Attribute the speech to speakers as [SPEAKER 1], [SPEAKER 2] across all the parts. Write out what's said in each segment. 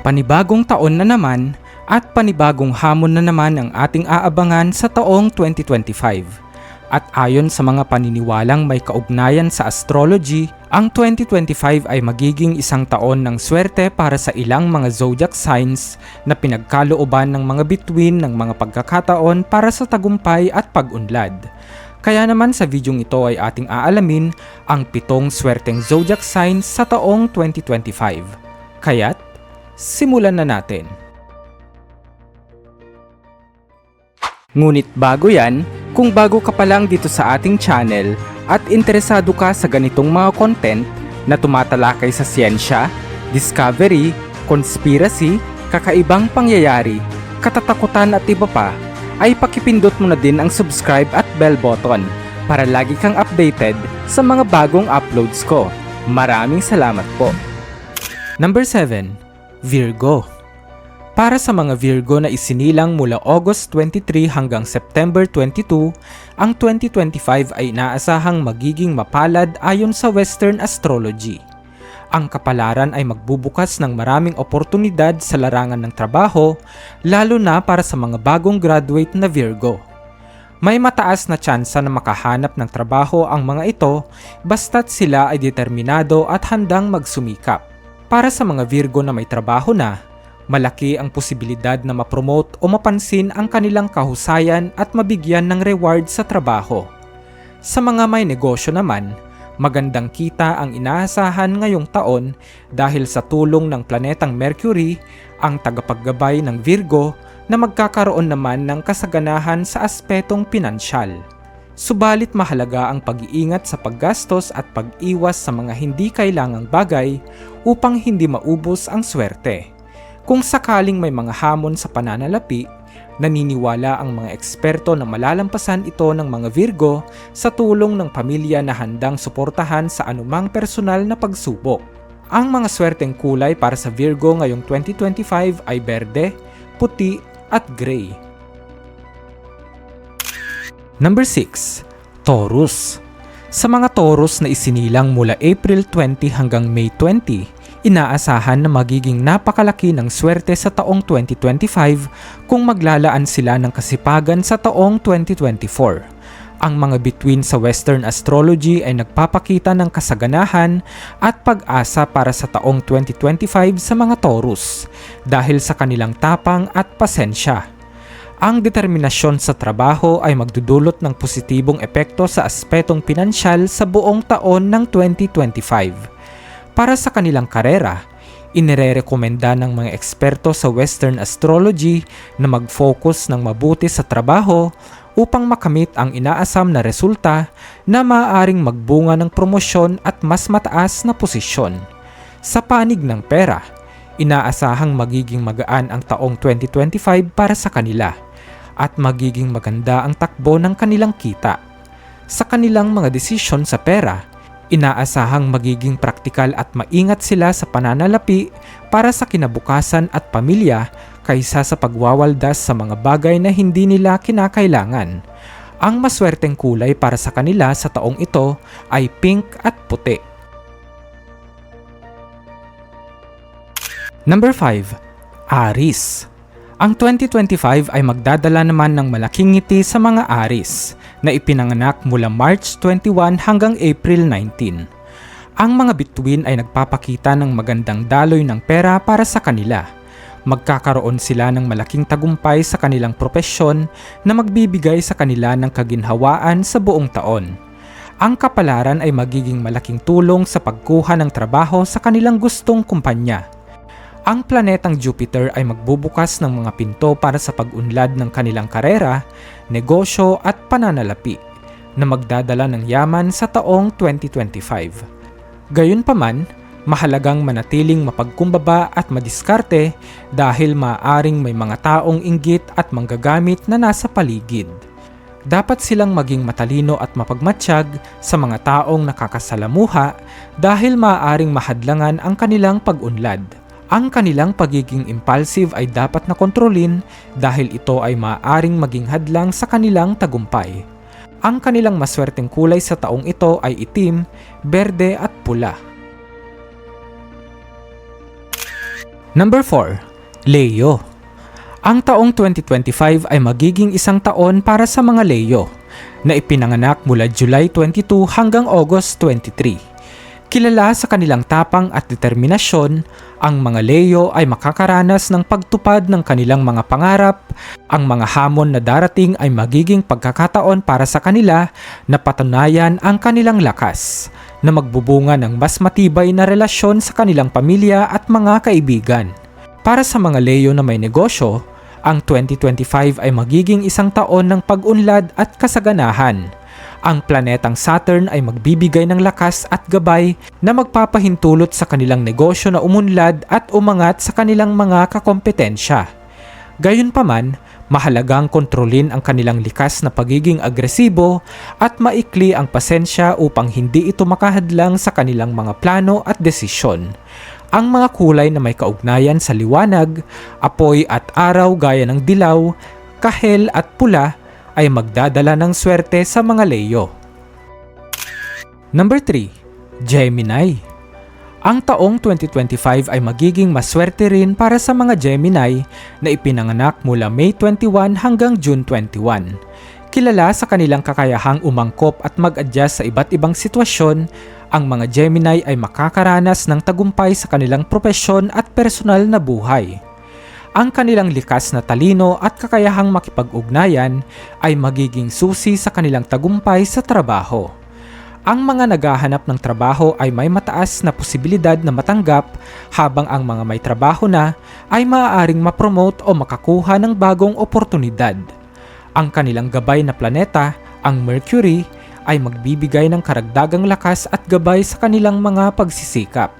[SPEAKER 1] Panibagong taon na naman at panibagong hamon na naman ang ating aabangan sa taong 2025. At ayon sa mga paniniwalang may kaugnayan sa astrology, ang 2025 ay magiging isang taon ng swerte para sa ilang mga zodiac signs na pinagkalooban ng mga bituin ng mga pagkakataon para sa tagumpay at pag-unlad. Kaya naman sa videong ito ay ating aalamin ang pitong swerteng zodiac signs sa taong 2025. Kaya't, simulan na natin. Ngunit bago yan, kung bago ka pa lang dito sa ating channel at interesado ka sa ganitong mga content na tumatalakay sa siyensya, discovery, conspiracy, kakaibang pangyayari, katatakutan at iba pa, ay pakipindot mo na din ang subscribe at bell button para lagi kang updated sa mga bagong uploads ko. Maraming salamat po. Number 7. Virgo para sa mga Virgo na isinilang mula August 23 hanggang September 22, ang 2025 ay inaasahang magiging mapalad ayon sa Western Astrology. Ang kapalaran ay magbubukas ng maraming oportunidad sa larangan ng trabaho, lalo na para sa mga bagong graduate na Virgo. May mataas na tsansa na makahanap ng trabaho ang mga ito basta't sila ay determinado at handang magsumikap. Para sa mga Virgo na may trabaho na, malaki ang posibilidad na mapromote o mapansin ang kanilang kahusayan at mabigyan ng reward sa trabaho. Sa mga may negosyo naman, magandang kita ang inaasahan ngayong taon dahil sa tulong ng planetang Mercury, ang tagapaggabay ng Virgo na magkakaroon naman ng kasaganahan sa aspetong pinansyal. Subalit mahalaga ang pag-iingat sa paggastos at pag-iwas sa mga hindi kailangang bagay upang hindi maubos ang swerte. Kung sakaling may mga hamon sa pananalapi, naniniwala ang mga eksperto na malalampasan ito ng mga Virgo sa tulong ng pamilya na handang suportahan sa anumang personal na pagsubok. Ang mga swerteng kulay para sa Virgo ngayong 2025 ay berde, puti at gray. Number 6. Taurus Sa mga Taurus na isinilang mula April 20 hanggang May 20, inaasahan na magiging napakalaki ng swerte sa taong 2025 kung maglalaan sila ng kasipagan sa taong 2024. Ang mga bituin sa Western astrology ay nagpapakita ng kasaganahan at pag-asa para sa taong 2025 sa mga Taurus dahil sa kanilang tapang at pasensya. Ang determinasyon sa trabaho ay magdudulot ng positibong epekto sa aspetong pinansyal sa buong taon ng 2025 para sa kanilang karera, inirerekomenda ng mga eksperto sa Western astrology na mag-focus ng mabuti sa trabaho upang makamit ang inaasam na resulta na maaaring magbunga ng promosyon at mas mataas na posisyon. Sa panig ng pera, inaasahang magiging magaan ang taong 2025 para sa kanila at magiging maganda ang takbo ng kanilang kita. Sa kanilang mga desisyon sa pera, Inaasahang magiging praktikal at maingat sila sa pananalapi para sa kinabukasan at pamilya kaysa sa pagwawaldas sa mga bagay na hindi nila kinakailangan. Ang maswerteng kulay para sa kanila sa taong ito ay pink at puti. Number 5. Aris Ang 2025 ay magdadala naman ng malaking ngiti sa mga Aris na ipinanganak mula March 21 hanggang April 19. Ang mga bituin ay nagpapakita ng magandang daloy ng pera para sa kanila. Magkakaroon sila ng malaking tagumpay sa kanilang propesyon na magbibigay sa kanila ng kaginhawaan sa buong taon. Ang kapalaran ay magiging malaking tulong sa pagkuha ng trabaho sa kanilang gustong kumpanya ang planetang Jupiter ay magbubukas ng mga pinto para sa pag-unlad ng kanilang karera, negosyo at pananalapi na magdadala ng yaman sa taong 2025. Gayunpaman, mahalagang manatiling mapagkumbaba at madiskarte dahil maaring may mga taong inggit at manggagamit na nasa paligid. Dapat silang maging matalino at mapagmatsyag sa mga taong nakakasalamuha dahil maaaring mahadlangan ang kanilang pag-unlad ang kanilang pagiging impulsive ay dapat na kontrolin dahil ito ay maaaring maging hadlang sa kanilang tagumpay. Ang kanilang maswerteng kulay sa taong ito ay itim, berde at pula. Number 4. Leo Ang taong 2025 ay magiging isang taon para sa mga Leo na ipinanganak mula July 22 hanggang August 23. Kilala sa kanilang tapang at determinasyon, ang mga Leo ay makakaranas ng pagtupad ng kanilang mga pangarap. Ang mga hamon na darating ay magiging pagkakataon para sa kanila na patunayan ang kanilang lakas, na magbubunga ng mas matibay na relasyon sa kanilang pamilya at mga kaibigan. Para sa mga Leo na may negosyo, ang 2025 ay magiging isang taon ng pag-unlad at kasaganahan ang planetang Saturn ay magbibigay ng lakas at gabay na magpapahintulot sa kanilang negosyo na umunlad at umangat sa kanilang mga kakompetensya. Gayunpaman, mahalagang kontrolin ang kanilang likas na pagiging agresibo at maikli ang pasensya upang hindi ito makahadlang sa kanilang mga plano at desisyon. Ang mga kulay na may kaugnayan sa liwanag, apoy at araw gaya ng dilaw, kahel at pula ay magdadala ng swerte sa mga Leo. Number 3. Gemini Ang taong 2025 ay magiging maswerte rin para sa mga Gemini na ipinanganak mula May 21 hanggang June 21. Kilala sa kanilang kakayahang umangkop at mag-adjust sa iba't ibang sitwasyon, ang mga Gemini ay makakaranas ng tagumpay sa kanilang propesyon at personal na buhay ang kanilang likas na talino at kakayahang makipag-ugnayan ay magiging susi sa kanilang tagumpay sa trabaho. Ang mga naghahanap ng trabaho ay may mataas na posibilidad na matanggap habang ang mga may trabaho na ay maaaring mapromote o makakuha ng bagong oportunidad. Ang kanilang gabay na planeta, ang Mercury, ay magbibigay ng karagdagang lakas at gabay sa kanilang mga pagsisikap.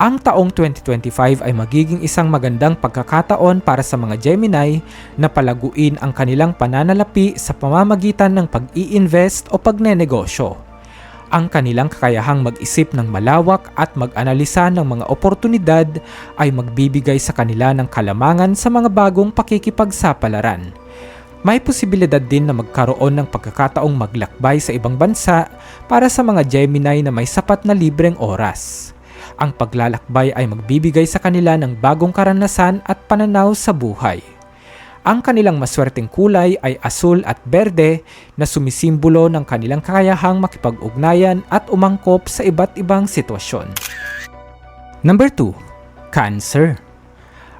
[SPEAKER 1] Ang taong 2025 ay magiging isang magandang pagkakataon para sa mga Gemini na palaguin ang kanilang pananalapi sa pamamagitan ng pag-i-invest o pagnenegosyo. Ang kanilang kakayahang mag-isip ng malawak at mag-analisa ng mga oportunidad ay magbibigay sa kanila ng kalamangan sa mga bagong pakikipagsapalaran. May posibilidad din na magkaroon ng pagkakataong maglakbay sa ibang bansa para sa mga Gemini na may sapat na libreng oras. Ang paglalakbay ay magbibigay sa kanila ng bagong karanasan at pananaw sa buhay. Ang kanilang maswerteng kulay ay asul at berde na sumisimbolo ng kanilang kakayahang makipag-ugnayan at umangkop sa iba't ibang sitwasyon. Number 2. Cancer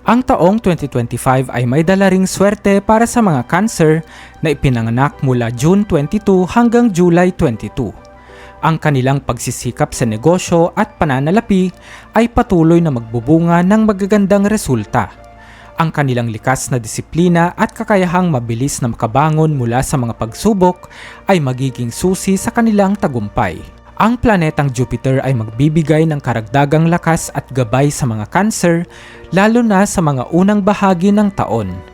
[SPEAKER 1] Ang taong 2025 ay may dala swerte para sa mga cancer na ipinanganak mula June 22 hanggang July 22 ang kanilang pagsisikap sa negosyo at pananalapi ay patuloy na magbubunga ng magagandang resulta. Ang kanilang likas na disiplina at kakayahang mabilis na makabangon mula sa mga pagsubok ay magiging susi sa kanilang tagumpay. Ang planetang Jupiter ay magbibigay ng karagdagang lakas at gabay sa mga cancer lalo na sa mga unang bahagi ng taon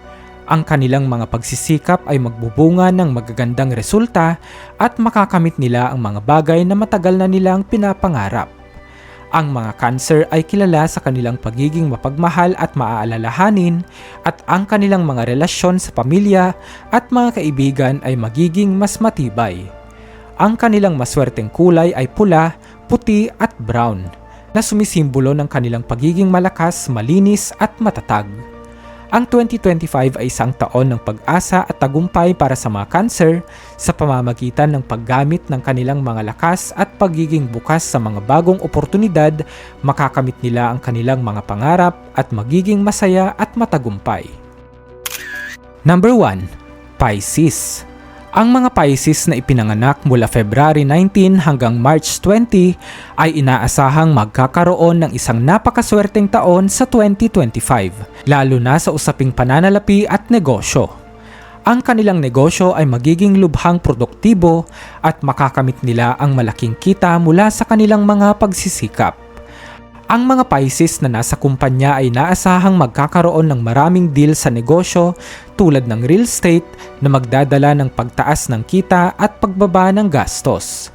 [SPEAKER 1] ang kanilang mga pagsisikap ay magbubunga ng magagandang resulta at makakamit nila ang mga bagay na matagal na nilang pinapangarap. Ang mga cancer ay kilala sa kanilang pagiging mapagmahal at maaalalahanin at ang kanilang mga relasyon sa pamilya at mga kaibigan ay magiging mas matibay. Ang kanilang maswerteng kulay ay pula, puti at brown na sumisimbolo ng kanilang pagiging malakas, malinis at matatag. Ang 2025 ay isang taon ng pag-asa at tagumpay para sa mga cancer sa pamamagitan ng paggamit ng kanilang mga lakas at pagiging bukas sa mga bagong oportunidad, makakamit nila ang kanilang mga pangarap at magiging masaya at matagumpay. Number 1. Pisces ang mga Pisces na ipinanganak mula February 19 hanggang March 20 ay inaasahang magkakaroon ng isang napakaswerteng taon sa 2025, lalo na sa usaping pananalapi at negosyo. Ang kanilang negosyo ay magiging lubhang produktibo at makakamit nila ang malaking kita mula sa kanilang mga pagsisikap. Ang mga Pisces na nasa kumpanya ay naasahang magkakaroon ng maraming deal sa negosyo tulad ng real estate na magdadala ng pagtaas ng kita at pagbaba ng gastos.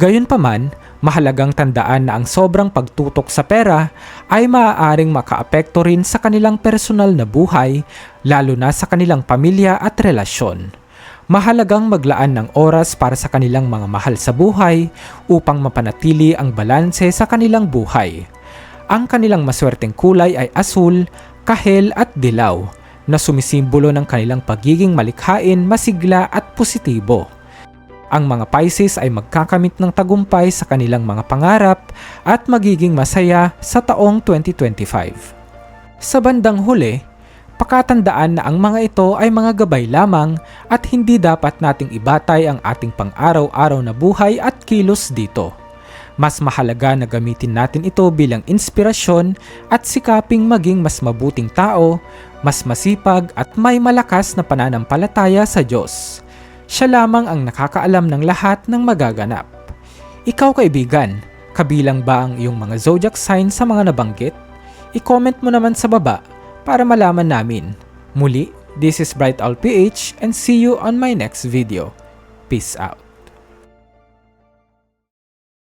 [SPEAKER 1] Gayunpaman, mahalagang tandaan na ang sobrang pagtutok sa pera ay maaaring makaapekto rin sa kanilang personal na buhay, lalo na sa kanilang pamilya at relasyon. Mahalagang maglaan ng oras para sa kanilang mga mahal sa buhay upang mapanatili ang balanse sa kanilang buhay Ang kanilang maswerteng kulay ay asul, kahel at dilaw na sumisimbolo ng kanilang pagiging malikhain, masigla at positibo. Ang mga Pisces ay magkakamit ng tagumpay sa kanilang mga pangarap at magiging masaya sa taong 2025. Sa bandang huli, pakatandaan na ang mga ito ay mga gabay lamang at hindi dapat nating ibatay ang ating pang-araw-araw na buhay at kilos dito. Mas mahalaga na gamitin natin ito bilang inspirasyon at sikaping maging mas mabuting tao, mas masipag at may malakas na pananampalataya sa Diyos. Siya lamang ang nakakaalam ng lahat ng magaganap. Ikaw kaibigan, kabilang ba ang iyong mga zodiac sign sa mga nabanggit? I-comment mo naman sa baba para malaman namin. Muli, this is Bright Owl PH and see you on my next video. Peace out.